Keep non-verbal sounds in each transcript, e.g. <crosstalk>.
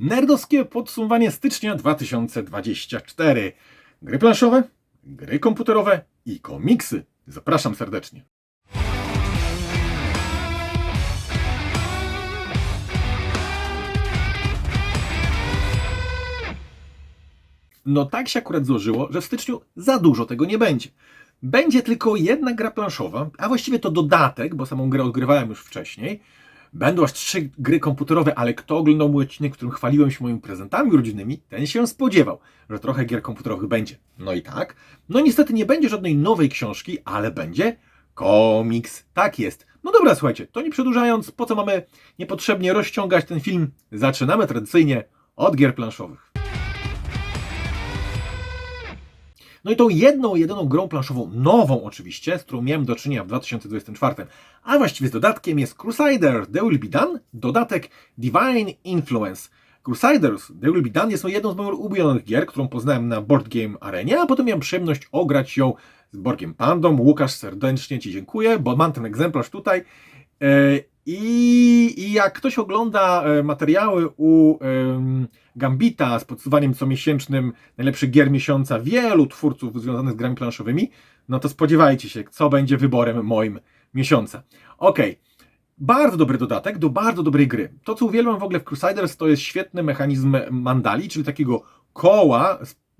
Nerdowskie podsumowanie stycznia 2024. Gry planszowe, gry komputerowe i komiksy. Zapraszam serdecznie. No tak się akurat złożyło, że w styczniu za dużo tego nie będzie. Będzie tylko jedna gra planszowa, a właściwie to dodatek, bo samą grę odgrywałem już wcześniej. Będą aż trzy gry komputerowe, ale kto oglądał mój odcinek, w którym chwaliłem się moimi prezentami rodzinnymi, ten się spodziewał, że trochę gier komputerowych będzie. No i tak. No niestety nie będzie żadnej nowej książki, ale będzie komiks. Tak jest. No dobra, słuchajcie, to nie przedłużając, po co mamy niepotrzebnie rozciągać ten film, zaczynamy tradycyjnie od gier planszowych. No i tą jedną, jedyną grą planszową, nową oczywiście, z którą miałem do czynienia w 2024, a właściwie z dodatkiem jest Crusader The Will Be Done, dodatek Divine Influence. Crusaders The Will Be Done jest jedną z moich ulubionych gier, którą poznałem na Board Game Arenie, a potem miałem przyjemność ograć ją z Borgiem Pandą. Łukasz, serdecznie Ci dziękuję, bo mam ten egzemplarz tutaj. I, I jak ktoś ogląda e, materiały u Gambita z podsuwaniem comiesięcznym najlepszych gier miesiąca wielu twórców związanych z grami planszowymi, no to spodziewajcie się, co będzie wyborem moim miesiąca. Okej. Bardzo dobry dodatek do bardzo dobrej gry. To, co uwielbiam w ogóle w Crusaders, to jest świetny mechanizm mandali, czyli takiego koła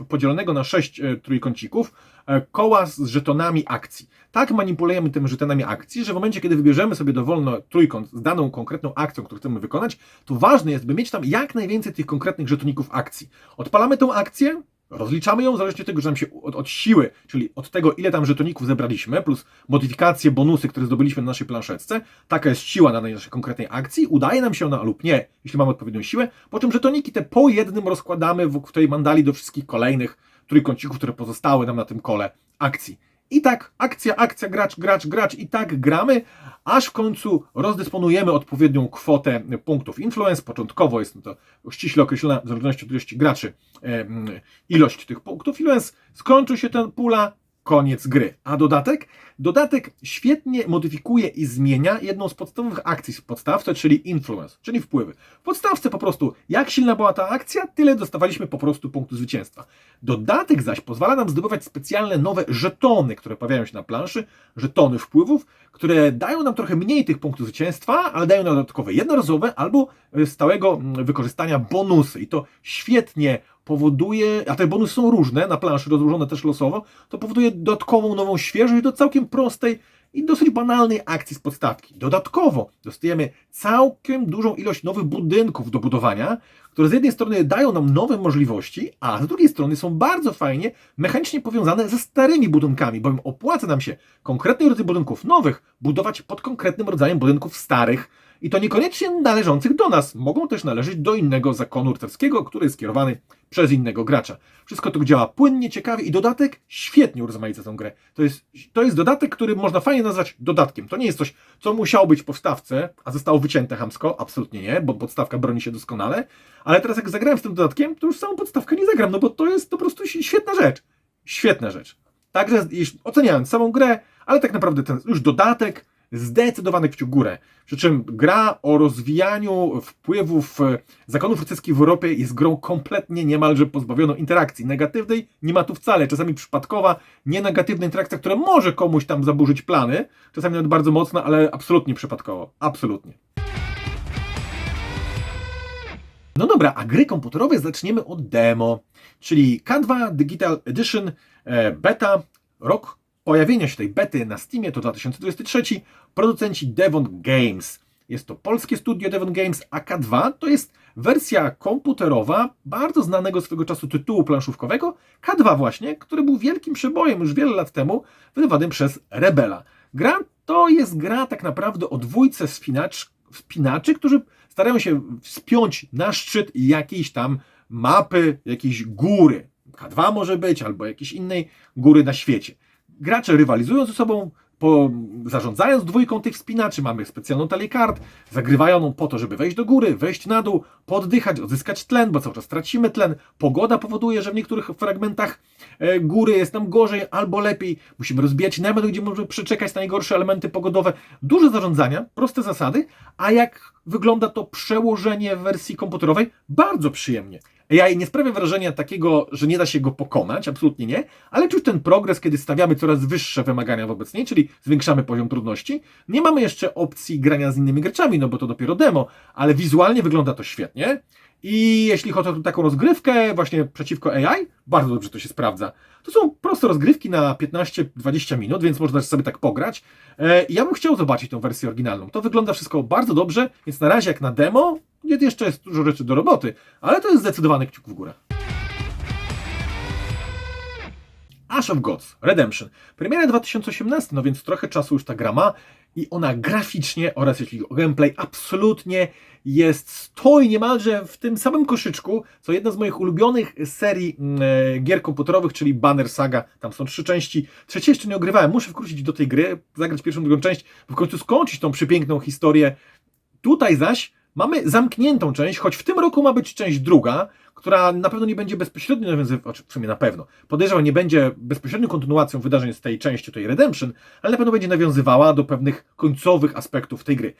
podzielonego na sześć e, trójkącików, e, koła z żetonami akcji. Tak manipulujemy tymi żetonami akcji, że w momencie, kiedy wybierzemy sobie dowolno trójkąt z daną konkretną akcją, którą chcemy wykonać, to ważne jest, by mieć tam jak najwięcej tych konkretnych żetoników akcji. Odpalamy tą akcję, Rozliczamy ją zależnie od tego, że nam się od, od siły, czyli od tego, ile tam żetoników zebraliśmy, plus modyfikacje, bonusy, które zdobyliśmy na naszej planszetce. Taka jest siła danej naszej konkretnej akcji. Udaje nam się ona lub nie, jeśli mamy odpowiednią siłę. Po czym żetoniki te po jednym rozkładamy w w tej mandali do wszystkich kolejnych trójkącików, które pozostały nam na tym kole akcji. I tak akcja, akcja, gracz, gracz, gracz i tak gramy, aż w końcu rozdysponujemy odpowiednią kwotę punktów influence. Początkowo jest to ściśle określona w zależności od ilości graczy ilość tych punktów influence. Skończy się ten pula, koniec gry. A dodatek? Dodatek świetnie modyfikuje i zmienia jedną z podstawowych akcji w podstawce, czyli influence, czyli wpływy. W podstawce po prostu, jak silna była ta akcja, tyle dostawaliśmy po prostu punktu zwycięstwa. Dodatek zaś pozwala nam zdobywać specjalne nowe żetony, które pojawiają się na planszy, żetony wpływów, które dają nam trochę mniej tych punktów zwycięstwa, ale dają nam dodatkowe jednorazowe albo stałego mm, wykorzystania bonusy. I to świetnie powoduje, a te bonusy są różne, na planszy rozłożone też losowo, to powoduje dodatkową nową świeżość do całkiem prostej i dosyć banalnej akcji z podstawki. Dodatkowo dostajemy całkiem dużą ilość nowych budynków do budowania, które z jednej strony dają nam nowe możliwości, a z drugiej strony są bardzo fajnie mechanicznie powiązane ze starymi budynkami, bowiem opłaca nam się konkretny rodzaj budynków nowych budować pod konkretnym rodzajem budynków starych, i to niekoniecznie należących do nas. Mogą też należeć do innego zakonu rycerskiego, który jest kierowany przez innego gracza. Wszystko to działa płynnie, ciekawie i dodatek świetnie urozmaica tę grę. To jest, to jest dodatek, który można fajnie nazwać dodatkiem. To nie jest coś, co musiało być w podstawce, a zostało wycięte hamsko. Absolutnie nie, bo podstawka broni się doskonale. Ale teraz jak zagrałem z tym dodatkiem, to już samą podstawkę nie zagram, no bo to jest po prostu świetna rzecz. Świetna rzecz. Także oceniając samą grę, ale tak naprawdę ten już dodatek, zdecydowany kciuk górę. Przy czym gra o rozwijaniu wpływów e, zakonów rycerskich w Europie jest grą kompletnie niemalże pozbawioną interakcji. Negatywnej nie ma tu wcale. Czasami przypadkowa, nienegatywna interakcja, która może komuś tam zaburzyć plany. Czasami nawet bardzo mocno, ale absolutnie przypadkowo. Absolutnie. No dobra, a gry komputerowe zaczniemy od demo, czyli K2 Digital Edition e, Beta, rok pojawienia się tej bety na Steamie to 2023, producenci Devon Games. Jest to polskie studio Devon Games, a K2 to jest wersja komputerowa bardzo znanego swego czasu tytułu planszówkowego, K2 właśnie, który był wielkim przebojem już wiele lat temu, wydawanym przez Rebela. Gra to jest gra tak naprawdę o dwójce spinacz, spinaczy, którzy starają się wspiąć na szczyt jakiejś tam mapy, jakiejś góry. K2 może być, albo jakiejś innej góry na świecie. Gracze rywalizują ze sobą, po, zarządzając dwójką tych wspinaczy, mamy specjalną talię kart, zagrywają ją po to, żeby wejść do góry, wejść na dół, poddychać, odzyskać tlen, bo cały czas tracimy tlen. Pogoda powoduje, że w niektórych fragmentach e, góry jest nam gorzej albo lepiej. Musimy rozbijać namiot, gdzie możemy przeczekać na najgorsze elementy pogodowe. Duże zarządzania, proste zasady, a jak wygląda to przełożenie w wersji komputerowej? Bardzo przyjemnie. AI nie sprawia wrażenia takiego, że nie da się go pokonać, absolutnie nie, ale czuć ten progres, kiedy stawiamy coraz wyższe wymagania wobec niej, czyli zwiększamy poziom trudności. Nie mamy jeszcze opcji grania z innymi graczami, no bo to dopiero demo, ale wizualnie wygląda to świetnie. I jeśli chodzi o taką rozgrywkę właśnie przeciwko AI, bardzo dobrze to się sprawdza. To są proste rozgrywki na 15-20 minut, więc można sobie tak pograć. E, Ja bym chciał zobaczyć tą wersję oryginalną. To wygląda wszystko bardzo dobrze, więc na razie jak na demo, nie, jeszcze jest dużo rzeczy do roboty, ale to jest zdecydowany kciuk w górę. Ash of Gods Redemption. Premiera 2018, no więc trochę czasu już ta gra ma i ona graficznie oraz jeśli o gameplay absolutnie jest stoi niemalże w tym samym koszyczku, co jedna z moich ulubionych serii mm, e, gier komputerowych, czyli Banner Saga. Tam są trzy części. Trzeciej jeszcze nie ogrywałem. Muszę wkrócić do tej gry, zagrać pierwszą, drugą część, w końcu skończyć tą przepiękną historię. Tutaj zaś mamy zamkniętą część, choć w tym roku ma być część druga, która na pewno nie będzie bezpośrednio nawiązywała, w sumie na pewno, podejrzewam, nie będzie bezpośrednią kontynuacją wydarzeń z tej części, tej Redemption, ale na pewno będzie nawiązywała do pewnych końcowych aspektów tej gry.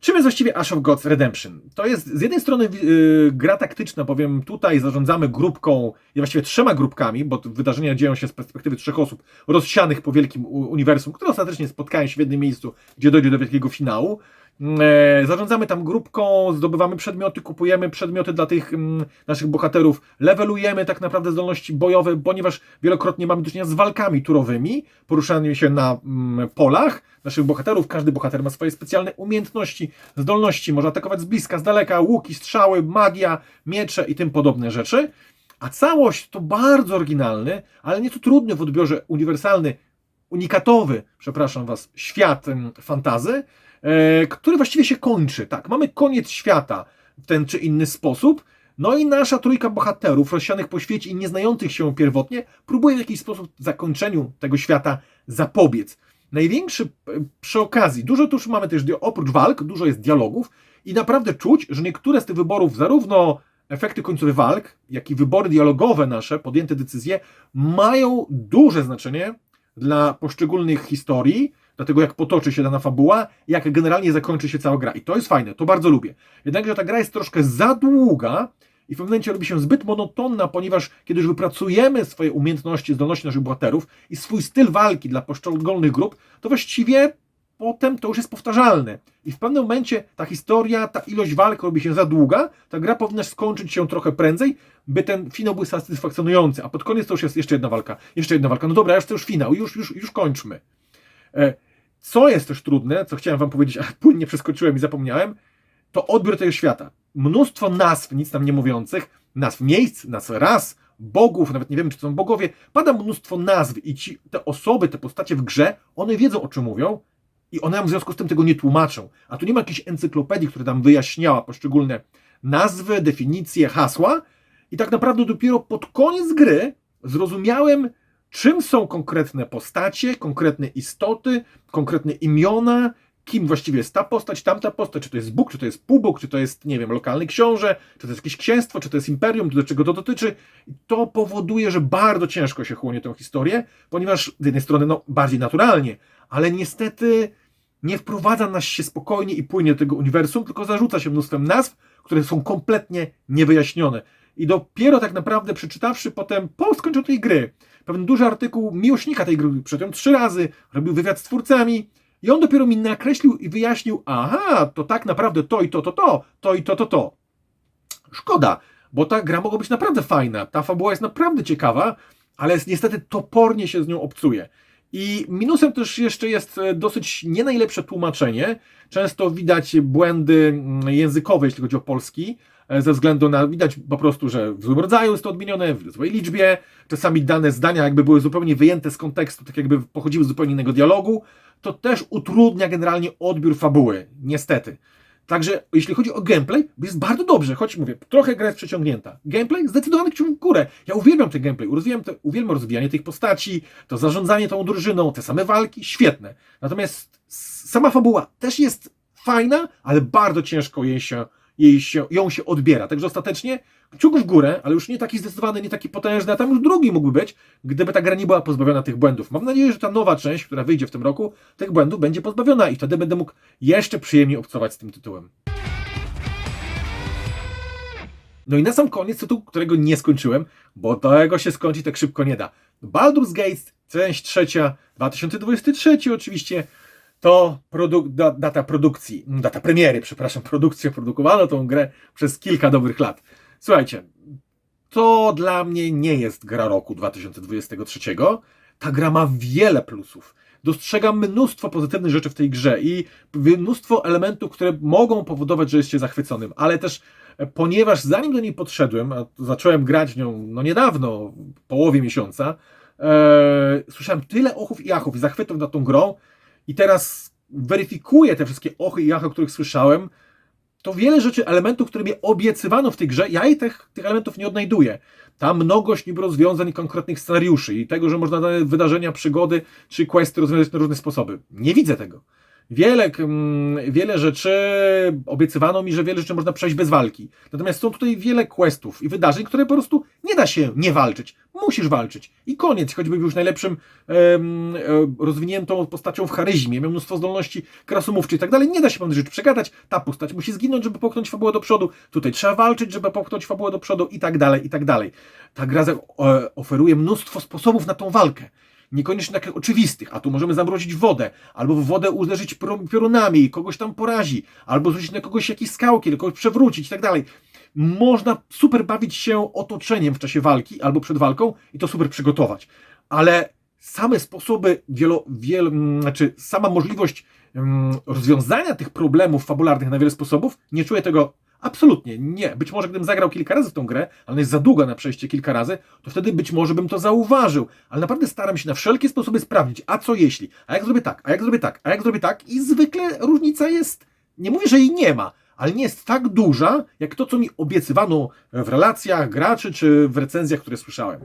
Czym jest właściwie Ash of Gods Redemption? To jest z jednej strony yy, gra taktyczna, bowiem tutaj zarządzamy grupką, właściwie trzema grupkami, bo wydarzenia dzieją się z perspektywy trzech osób rozsianych po wielkim uniwersum, które ostatecznie spotkają się w jednym miejscu, gdzie dojdzie do wielkiego finału. E, zarządzamy tam grupką, zdobywamy przedmioty, kupujemy przedmioty dla tych mm, naszych bohaterów, levelujemy tak naprawdę zdolności bojowe, ponieważ wielokrotnie mamy do czynienia z walkami turowymi, poruszaniem się na mm, polach naszych bohaterów. Każdy bohater ma swoje specjalne umiejętności, zdolności, może atakować z bliska, z daleka, łuki, strzały, magia, miecze i tym podobne rzeczy. A całość to bardzo oryginalny, ale nieco trudny w odbiorze uniwersalny, unikatowy, przepraszam Was, świat mm, fantazy, który właściwie się kończy. Tak, mamy koniec świata w ten czy inny sposób. No i nasza trójka bohaterów rozsianych po świecie i nieznających się pierwotnie próbuje w jakiś sposób zakończeniu tego świata zapobiec. Największy e, przy okazji, dużo tu mamy też, oprócz walk, dużo jest dialogów i naprawdę czuć, że niektóre z tych wyborów, zarówno efekty końcowych walk, jak i wybory dialogowe nasze, podjęte decyzje, mają duże znaczenie dla poszczególnych historii, dlatego jak potoczy się dana fabuła, jak generalnie zakończy się cała gra. I to jest fajne, to bardzo lubię. Jednakże ta gra jest troszkę za długa i w pewnym momencie robi się zbyt monotonna, ponieważ kiedy już wypracujemy swoje umiejętności, zdolności naszych bohaterów i swój styl walki dla poszczególnych grup, to właściwie potem to już jest powtarzalne. I w pewnym momencie ta historia, ta ilość walk robi się za długa, ta gra powinna skończyć się trochę prędzej, by ten finał był satysfakcjonujący, a pod koniec to już jest jeszcze jedna walka, jeszcze jedna walka. No dobra, już to już finał, już, już, już kończmy. Co jest też trudne, co chciałem wam powiedzieć, <laughs> a płynnie przeskoczyłem i zapomniałem, to odbiór tego świata. Mnóstwo nazw, nic nam nie mówiących, nazw miejsc, nazw ras, bogów, nawet nie wiemy, czy to są bogowie, pada mnóstwo nazw i ci, te osoby, te postacie w grze, one wiedzą, o czym mówią i one nam w związku z tym tego nie tłumaczą. A tu nie ma jakiejś encyklopedii, która tam wyjaśniała poszczególne nazwy, definicje, hasła i tak naprawdę dopiero pod koniec gry zrozumiałem, czym są konkretne postacie, konkretne istoty, konkretne imiona, kim właściwie jest ta postać, tamta postać, czy to jest Bóg, czy to jest półbóg, czy to jest, nie wiem, lokalny książę, czy to jest jakieś księstwo, czy to jest imperium, do czego to dotyczy. I to powoduje, że bardzo ciężko się chłonie tę historię, ponieważ z jednej strony, no, bardziej naturalnie, ale niestety nie wprowadza nas się spokojnie i płynie do tego uniwersum, tylko zarzuca się mnóstwem nazw, które są kompletnie niewyjaśnione. I dopiero tak naprawdę przeczytawszy potem po skończeniu tej gry, pewien duży artykuł miłośnika tej gry, przeczytałem trzy razy, robił wywiad z twórcami i on dopiero mi nakreślił i wyjaśnił, aha, to tak naprawdę to i to, to, to, to i to, to, to. Szkoda, bo ta gra mogła być naprawdę fajna, ta fabuła jest naprawdę ciekawa, ale niestety topornie się z nią obcuje. I minusem też jeszcze jest e, dosyć nie najlepsze tłumaczenie. Często widać błędy mm, językowe, jeśli chodzi o polski, ze względu na, widać po prostu, że w złym rodzaju jest to odmienione, w złej liczbie, czasami dane zdania jakby były zupełnie wyjęte z kontekstu, tak jakby pochodziły z zupełnie innego dialogu. To też utrudnia generalnie odbiór fabuły, niestety. Także jeśli chodzi o gameplay, jest bardzo dobrze, choć mówię, trochę gra jest przeciągnięta. Gameplay zdecydowanie kciuk w górę. Ja uwielbiam ten gameplay, uwielbiam, te, uwielbiam rozwijanie tych postaci, to zarządzanie tą drużyną, te same walki, świetne. Natomiast sama fabuła też jest fajna, ale bardzo ciężko jej się, jej się, ją się odbiera. Także ostatecznie kciuk w górę, ale już nie taki zdecydowany, nie taki potężny, a tam już drugi mógłby być, gdyby ta gra nie była pozbawiona tych błędów. Mam nadzieję, że ta nowa część, która wyjdzie w tym roku, tych błędów będzie pozbawiona i wtedy będę mógł jeszcze przyjemniej obcować z tym tytułem. No i na sam koniec tytuł, którego nie skończyłem, bo tego się skończyć tak szybko nie da. Baldur's Gate, część trzecia, 2023 oczywiście, to produk- da- data produkcji, mm, data premiery, przepraszam, produkcja produkowano tą grę przez kilka dobrych lat. Słuchajcie, to dla mnie nie jest gra roku 2023. Ta gra ma wiele plusów. Dostrzegam mnóstwo pozytywnych rzeczy w tej grze i mnóstwo elementów, które mogą powodować, że jesteście zachwyconym, ale też e, ponieważ zanim do niej podszedłem, a zacząłem grać nią no niedawno, w połowie miesiąca, e, słyszałem tyle ochów i achów i zachwytów nad tą grą i teraz weryfikuję te wszystkie ochy i achy, o których słyszałem, to wiele rzeczy, elementów, które mi obiecywano w tej grze, ja jej tych, tych elementów nie odnajduję. Ta mnogość niby rozwiązań i konkretnych scenariuszy i tego, że można dane wydarzenia, przygody czy questy rozwiązać na różne sposoby. Nie widzę tego. Wiele, mm, wiele rzeczy obiecywano mi, że wiele rzeczy można przejść bez walki. Natomiast są tutaj wiele questów i wydarzeń, które po prostu nie da się nie walczyć. Musisz walczyć. I koniec, choćby już najlepszym e, rozwiniętą postacią w charyzmie, miał mnóstwo zdolności krasomówczych i tak dalej. Nie da się pewnych rzeczy przegadać. Ta postać musi zginąć, żeby popchnąć fabułę do przodu. Tutaj trzeba walczyć, żeby popchnąć fabułę do przodu i tak dalej, i tak dalej. Ta gra oferuje mnóstwo sposobów na tą walkę. Niekoniecznie takich oczywistych, a tu możemy zamrozić wodę, albo w wodę uderzyć piorun- piorunami kogoś tam porazi, albo zrzucić na kogoś jakieś skałki, kogoś przewrócić i tak dalej. Można super bawić się otoczeniem w czasie walki albo przed walką i to super przygotować. Ale same sposoby, wielo, wiel, znaczy sama możliwość mm, rozwiązania tych problemów fabularnych na wiele sposobów, nie czuję tego absolutnie, nie. Być może gdybym zagrał kilka razy w tą grę, ale ona jest za długa na przejście kilka razy, to wtedy być może bym to zauważył. Ale naprawdę staram się na wszelkie sposoby sprawdzić, a co jeśli, a jak zrobię tak, a jak zrobię tak, a jak zrobię tak i zwykle różnica jest, nie mówię, że jej nie ma, ale nie jest tak duża, jak to, co mi obiecywano w relacjach graczy czy w recenzjach, które słyszałem.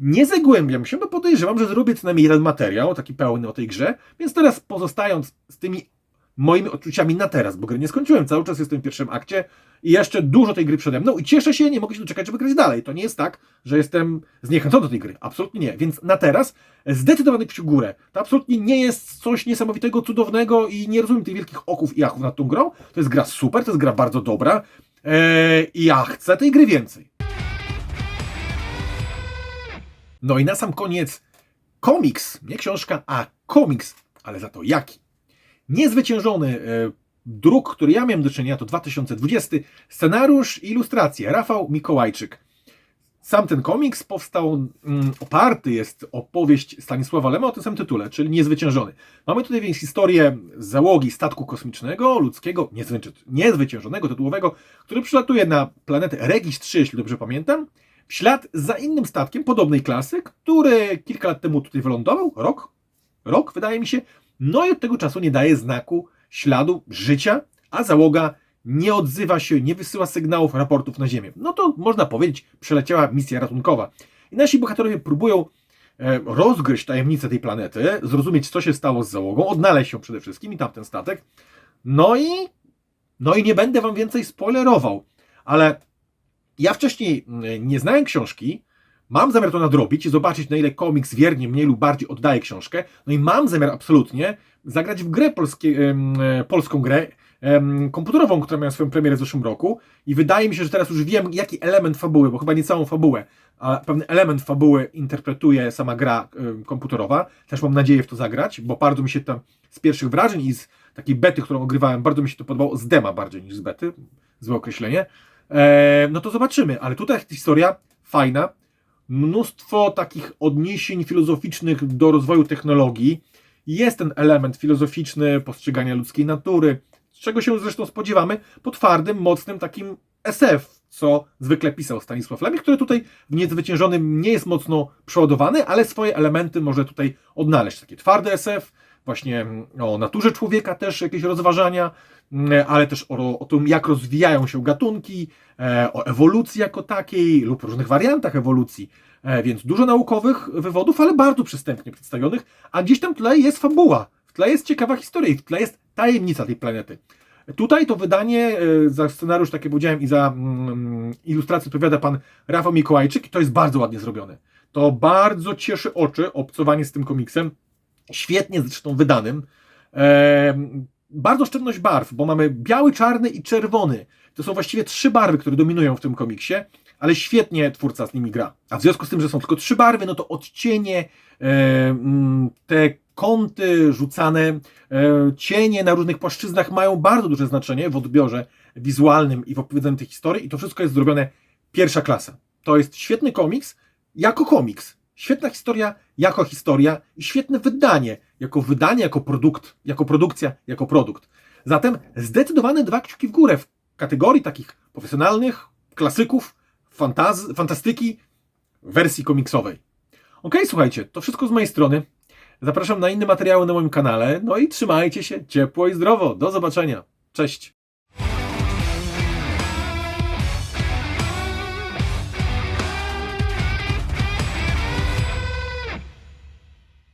Nie zagłębiam się, bo podejrzewam, że zrobię co najmniej jeden materiał, taki pełny o tej grze, więc teraz pozostając z tymi moimi odczuciami na teraz, bo gry nie skończyłem, cały czas jestem w pierwszym akcie i jeszcze dużo tej gry przede mną i cieszę się, nie mogę się doczekać, żeby grać dalej. To nie jest tak, że jestem zniechęcony do tej gry, absolutnie nie. Więc na teraz zdecydowany kciuk górę. To absolutnie nie jest coś niesamowitego, cudownego i nie rozumiem tych wielkich oków i achów nad tą grą. To jest gra super, to jest gra bardzo dobra eee, i ja chcę tej gry więcej. No i na sam koniec komiks, nie książka, a komiks, ale za to jaki. Niezwyciężony e, druk, który ja miałem do czynienia, to 2020, scenariusz i ilustracje, Rafał Mikołajczyk. Sam ten komiks powstał, mm, oparty jest opowieść Stanisława Lema o tym samym tytule, czyli Niezwyciężony. Mamy tutaj więc historię załogi statku kosmicznego, ludzkiego, niezwycię- niezwyciężonego, tytułowego, który przylatuje na planetę Regis 3, jeśli dobrze pamiętam, w ślad za innym statkiem podobnej klasy, który kilka lat temu tutaj wylądował, rok, rok wydaje mi się, no i od tego czasu nie daje znaku śladu życia, a załoga nie odzywa się, nie wysyła sygnałów, raportów na Ziemię. No to można powiedzieć, przeleciała misja ratunkowa. I nasi bohaterowie próbują e, rozgryźć tajemnicę tej planety, zrozumieć, co się stało z załogą, odnaleźć ją przede wszystkim i tamten statek. No i, no i nie będę wam więcej spoilerował, ale ja wcześniej mm, nie znałem książki, mam zamiar to nadrobić i zobaczyć, na ile komiks wiernie mniej lub bardziej oddaje książkę. No i mam zamiar absolutnie zagrać w grę polskie, e, polską grę komputerową, która miała swoją premierę w zeszłym roku. I wydaje mi się, że teraz już wiem, jaki element fabuły, bo chyba nie całą fabułę, a pewien element fabuły interpretuje sama gra komputerowa. Też mam nadzieję w to zagrać, bo bardzo mi się tam z pierwszych wrażeń i z takiej bety, którą ogrywałem, bardzo mi się to podobało. Z dema bardziej niż z bety. Złe określenie. E, no to zobaczymy, ale tutaj historia fajna, mnóstwo takich odniesień filozoficznych do rozwoju technologii. Jest ten element filozoficzny postrzegania ludzkiej natury, czego się zresztą spodziewamy po twardym, mocnym takim SF, co zwykle pisał Stanisław Lemich, który tutaj w Niezwyciężonym nie jest mocno przeładowany, ale swoje elementy może tutaj odnaleźć. Takie twarde SF, właśnie mm, o naturze człowieka też jakieś rozważania, mm, ale też o, o tym, jak rozwijają się gatunki, e, o ewolucji jako takiej lub różnych wariantach ewolucji. E, Więc dużo naukowych wywodów, ale bardzo przystępnie przedstawionych, a gdzieś tam w tle jest fabuła, w tle jest ciekawa historia i w tle jest tajemnica tej planety. Tutaj to wydanie, e, za scenariusz, tak jak powiedziałem, i za mm, ilustrację odpowiada pan Rafał Mikołajczyk i to jest bardzo ładnie zrobione. To bardzo cieszy oczy obcowanie z tym komiksem, świetnie zresztą wydanym. E, bardzo szczelność barw, bo mamy biały, czarny i czerwony. To są właściwie trzy barwy, które dominują w tym komiksie, ale świetnie twórca z nimi gra. A w związku z tym, że są tylko trzy barwy, no to odcienie, e, mm, te kąty rzucane, e, cienie na różnych płaszczyznach mają bardzo duże znaczenie w odbiorze wizualnym i w opowiedzeniu tej historii i to wszystko jest zrobione pierwsza klasa. To jest świetny komiks jako komiks. Świetna historia jako historia i świetne wydanie jako wydanie, jako produkt, jako produkcja, jako produkt. Zatem zdecydowane dwa kciuki w górę w kategorii takich profesjonalnych, klasyków, fantaz- fantastyki, wersji komiksowej. Ok, słuchajcie, to wszystko z mojej strony. Zapraszam na inne materiały na moim kanale. No i trzymajcie się ciepło i zdrowo. Do zobaczenia. Cześć.